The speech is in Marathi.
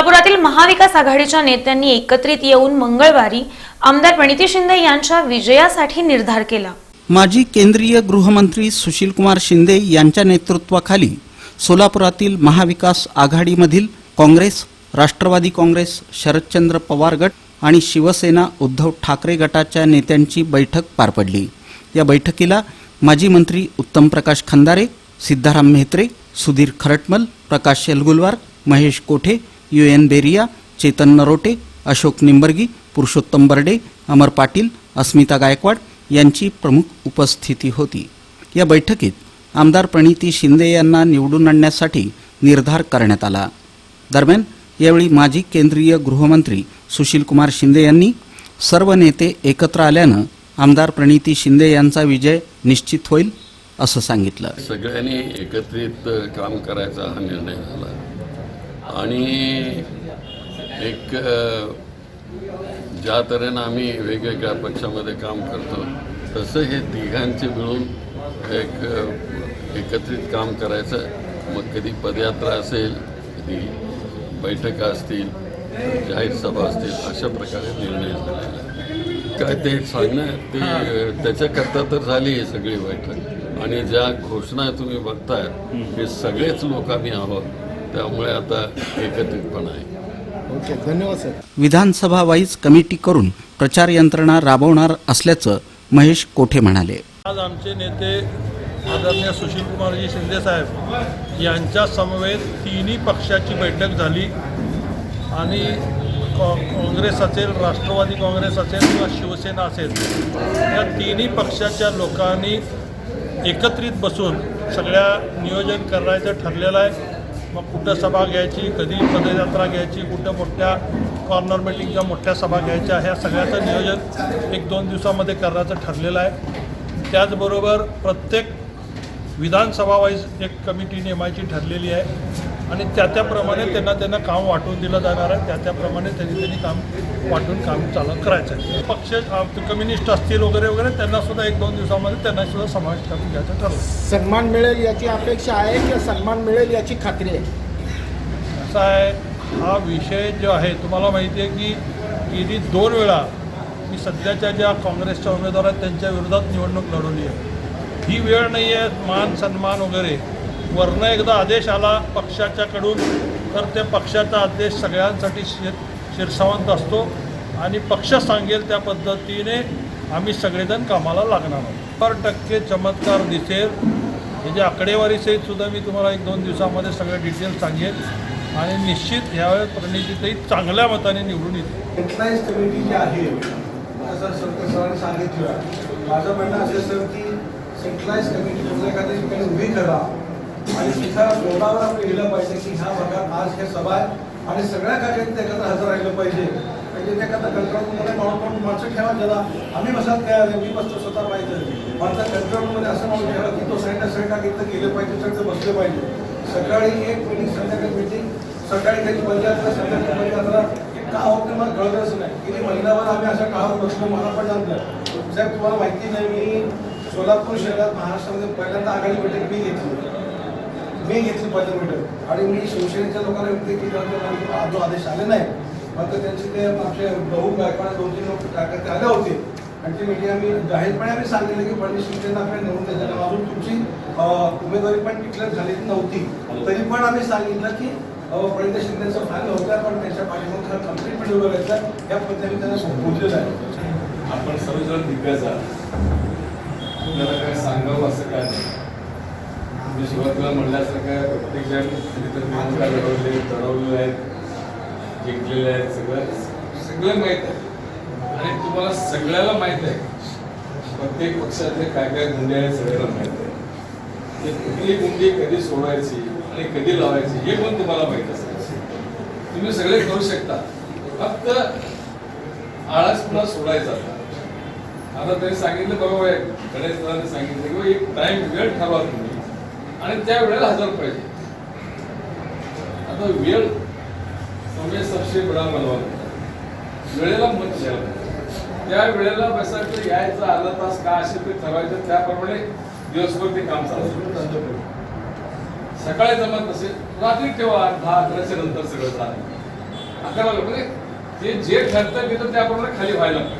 सोलापुरातील महाविकास आघाडीच्या नेत्यांनी एकत्रित येऊन मंगळवारी आमदार प्रणिती शिंदे यांच्या विजयासाठी निर्धार केला. माजी केंद्रीय गृहमंत्री सुशीलकुमार शिंदे यांच्या नेतृत्वाखाली सोलापुरातील महाविकास आघाडीमधील काँग्रेस राष्ट्रवादी काँग्रेस शरदचंद्र पवार गट आणि शिवसेना उद्धव ठाकरे गटाच्या नेत्यांची बैठक पार पडली. या बैठकीला माजी मंत्री उत्तम प्रकाश खंदारे सिद्धाराम म्हेत्रे सुधीर खरटमल प्रकाश शेलगुलवार महेश कोठे यू एन बेरिया चेतन नरोटे अशोक निंबर्गी पुरुषोत्तम बर्डे अमर पाटील अस्मिता गायकवाड यांची प्रमुख उपस्थिती होती. या बैठकीत आमदार प्रणिती शिंदे यांना निवडून आणण्यासाठी निर्धार करण्यात आला. दरम्यान यावेळी माजी केंद्रीय गृहमंत्री सुशीलकुमार शिंदे यांनी सर्व नेते एकत्र आल्यानं आमदार प्रणिती शिंदे यांचा विजय निश्चित होईल असं सांगितलं. सगळ्यांनी एकत्रित काम करायचा हा निर्णय झाला. आणि एक ज्या तऱ्हेनं आम्ही वेगवेगळ्या पक्षामध्ये काम करतो तसं हे तिघांचे मिळून एक एकत्रित काम करायचं. मग कधी पदयात्रा असेल कधी बैठका असतील जाहीर सभा असतील अशा प्रकारे निर्णय झालेला आहे. काय ते सांगणं ते त्याच्याकरता तर झाली ही सगळी बैठक. आणि ज्या घोषणा तुम्ही बघताय हे सगळेच लोक आम्ही आहोत. त्यामुळे आता एकत्रितपणा आहे. ओके धन्यवाद सर. विधानसभा वाईज कमिटी करून प्रचार यंत्रणा राबवणार असल्याचं महेश कोठे म्हणाले? आज आमचे नेते आदरणीय सुशीलकुमारजी शिंदेसाहेब यांच्या समवेत तिन्ही पक्षाची बैठक झाली आणि कॉ काँग्रेस असेल राष्ट्रवादी काँग्रेस असेल किंवा शिवसेना असेल या तिन्ही पक्षाच्या लोकांनी एकत्रित बसून सगळ्या नियोजन करायचं ठरलेलं आहे. मग कुठं सभा घ्यायची कधी पदयात्रा घ्यायची कुठं मोठ्या कॉर्नर मिटिंगच्या मोठ्या सभा घ्यायच्या ह्या सगळ्याचं नियोजन एक दोन दिवसामध्ये करायचं ठरलेलं आहे. त्याचबरोबर प्रत्येक विधानसभा वाईज एक कमिटी नेमायची ठरलेली आहे. आणि त्या त्याप्रमाणे त्यांना त्यांना काम वाटून दिलं जाणार आहे. त्या त्याप्रमाणे त्यांनी त्यांनी काम वाटून काम चालू करायचं आहे. पक्ष कम्युनिस्ट असतील वगैरे वगैरे त्यांना सुद्धा एक दोन दिवसामध्ये त्यांना सुद्धा समावेश करून घ्यायचं ठरलं सन्मान मिळेल याची अपेक्षा आहे किंवा सन्मान मिळेल याची खात्री आहे? असा आहे हा विषय जो आहे तुम्हाला माहिती आहे की गेली दोन वेळा मी सध्याच्या ज्या काँग्रेसच्या उमेदवार आहेत त्यांच्या विरोधात निवडणूक लढवली आहे. ही वेळ नाही आहे मान सन्मान वगैरे वरनं एकदा आदेश आला पक्षाच्याकडून तर ते पक्षाचा आदेश सगळ्यांसाठी शिर शिरसावंत असतो आणि पक्ष सांगेल त्या पद्धतीने आम्ही सगळेजण कामाला लागणार आहोत. शंभर टक्के चमत्कार दिसेल. हे जे आकडेवारीसहित सुद्धा मी तुम्हाला एक दोन दिवसामध्ये सगळे डिटेल सांगेन आणि निश्चित ह्यावेळेस प्रणितीतही चांगल्या मताने निवडून येते एक्साईज कमिटी जी आहे सर सरांनी सांगितलं. माझं म्हणणं असं सर की सेंट्रलाइज कमिटी एखाद्या ठिकाणी उभी करा. आणि तिथं बोर्डावर आपण गेलं पाहिजे की ह्या भागात आज हे सभा आहे आणि सगळ्या कार्यकर्ते एकत्र हजर राहिलं पाहिजे. म्हणजे ते एखादा कंट्रोल माणूस म्हणून माणसं ठेवा ज्याला आम्ही बसत काय आले मी बसतो स्वतः पाहिजे. माणसं कंट्रोल असं माणूस ठेवा की तो साईडला साईडला घेतलं गेलं पाहिजे सगळं बसले पाहिजे. सकाळी एक मिटिंग संध्याकाळी मिटिंग सकाळी त्याची पदयात्रा संध्याकाळी पदयात्रा का होत नाही मला कळतच नाही. किती महिनाभर आम्ही अशा काळात बसलो मला पण जमतं साहेब तुम्हाला माहिती नाही मी सोलापूर शहरात महाराष्ट्रामध्ये पहिल्यांदा आघाडी बैठक मी घेतली. मी घेतली पाहिजे मीटर आणि मी शिवसेनेच्या लोकांना विनंती केली होती जो आदेश आले नाही मात्र त्यांचे ते आमचे गहू गायकवाड दोन तीन लोक कार्यकर्ते आले होते. आणि ते मीटिंग आम्ही जाहीरपणे आम्ही सांगितलं की फडणवीस शिवसेना आपल्याला निवडून द्यायचं अजून तुमची उमेदवारी पण डिक्लेअर झालेली नव्हती. तरी पण आम्ही सांगितलं की प्रणित शिंदेचं फायनल होतं पण त्याच्या पाठीमागे खरं कंप्लीट उभं राहायचं या पद्धतीने त्यांना बोललेलं आहे. आपण सर्वजण दिग्गज आहात आपल्याला काय सांगावं असं काय नाही तुम्हाला म्हणल्यासारखं प्रत्येक जण तिथं निवडणुका लढवले चढवलेले आहेत जिंकलेले आहेत सगळं. सगळं माहीत आहे. आणि तुम्हाला सगळ्याला माहीत आहे. प्रत्येक पक्षातले काय काय गुंडे आहेत सगळ्याला माहीत आहे. ते कुठली गुंडी कधी सोडायची आणि कधी लावायची हे पण तुम्हाला माहीत असेल. तुम्ही सगळे करू शकता. फक्त आळस पुन्हा सोडायचा. आता त्यांनी सांगितलं बरोबर आहे गणेश सांगितलं किंवा एक टाइम वेळ ठरवा तुम्ही. आणि त्या वेळेला हजर पाहिजे आता वेळ समय सबसे बडा वेळेला मत द्यायला त्या वेळेला बसायचं यायचं अर्धा तास का असेल ते ठरवायचं त्याप्रमाणे दिवसभर ते काम चालू सकाळी जमत नसेल रात्री ठेवा दहा अकराच्या नंतर सगळं चालेल. अकरा लोक म्हणजे ते जे ठरतं तिथं त्याप्रमाणे खाली व्हायला पाहिजे.